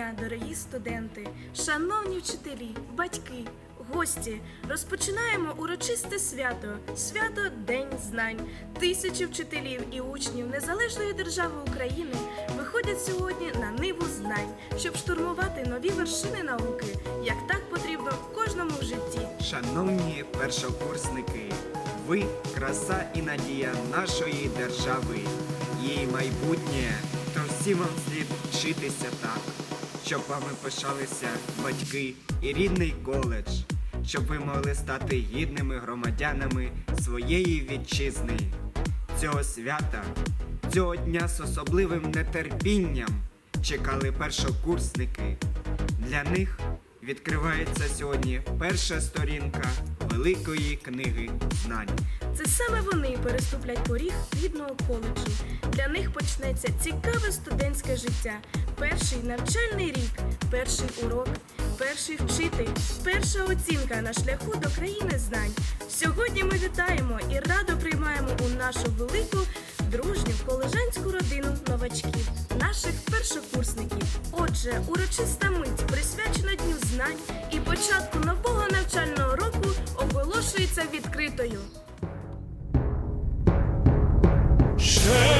дня, дорогі студенти, шановні вчителі, батьки, гості. Розпочинаємо урочисте свято, свято День знань. Тисячі вчителів і учнів Незалежної держави України виходять сьогодні на ниву знань, щоб штурмувати нові вершини науки, як так потрібно кожному в житті. Шановні першокурсники, ви краса і надія нашої держави, її майбутнє, всім вам слід вчитися так, щоб вами пишалися батьки і рідний коледж, щоб ви могли стати гідними громадянами своєї вітчизни. Цього свята, цього дня з особливим нетерпінням чекали першокурсники. Для них відкривається сьогодні перша сторінка великої книги знань. Це саме вони переступлять поріг рідного коледжу. Для них почнеться цікаве студентське життя. Перший навчальний рік, перший урок, перший вчитель, перша оцінка на шляху до країни знань. Сьогодні ми вітаємо і радо приймаємо у нашу велику дружню колежанську родину новачків, наших першокурсників. Отже, урочиста мить присвячена Дню знань і початку нового навчального року оголошується відкритою. Ще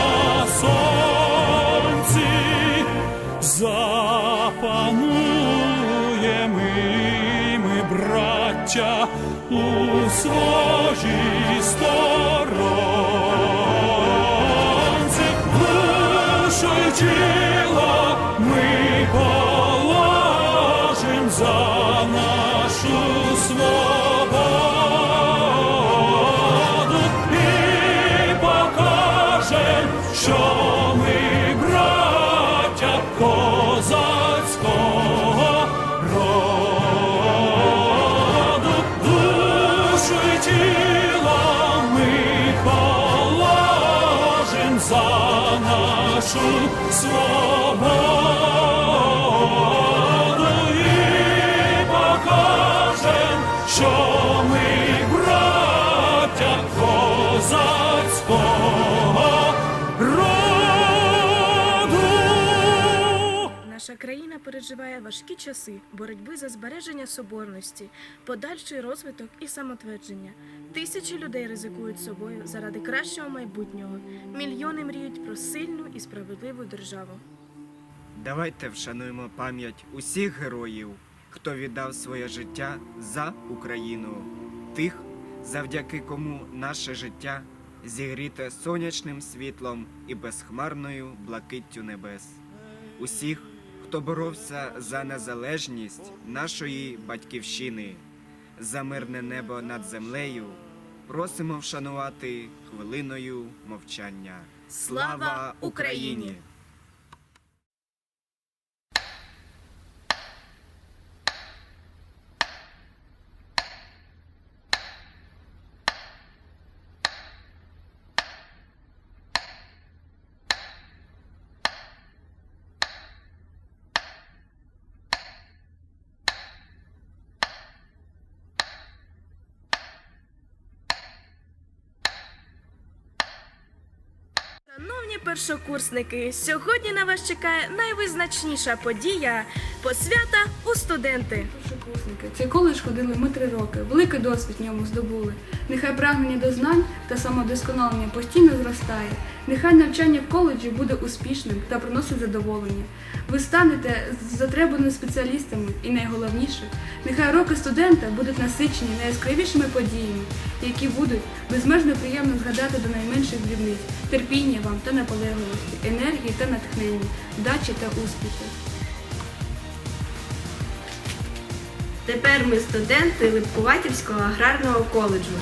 запануємо ми, браття, у своїй сторонці, душою тіло ми положим за нашу свободу нашу свободу країна переживає важкі часи боротьби за збереження соборності, подальший розвиток і самотвердження. Тисячі людей ризикують собою заради кращого майбутнього. Мільйони мріють про сильну і справедливу державу. Давайте вшануємо пам'ять усіх героїв, хто віддав своє життя за Україну, тих, завдяки кому наше життя зігріте сонячним світлом і безхмарною блакиттю небес. Усіх, хто боровся за незалежність нашої батьківщини, за мирне небо над землею, просимо вшанувати хвилиною мовчання. Слава Україні! Шановні першокурсники, сьогодні на вас чекає найвизначніша подія посвята у студенти. Першокурсники, цей коледж ходили ми три роки, великий досвід ньому здобули. Нехай прагнення до знань та самодосконалення постійно зростає. Нехай навчання в коледжі буде успішним та приносить задоволення. Ви станете затребаними спеціалістами і найголовніше, нехай роки студента будуть насичені найяскравішими подіями, які будуть безмежно приємно згадати до найменших дрібниць, терпіння вам та наполегливості, енергії та натхнення, вдачі та успіху. Тепер ми студенти Липкуватівського аграрного коледжу.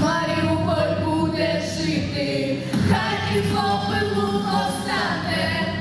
Маріуполь буде жити, хай і попелу повстане.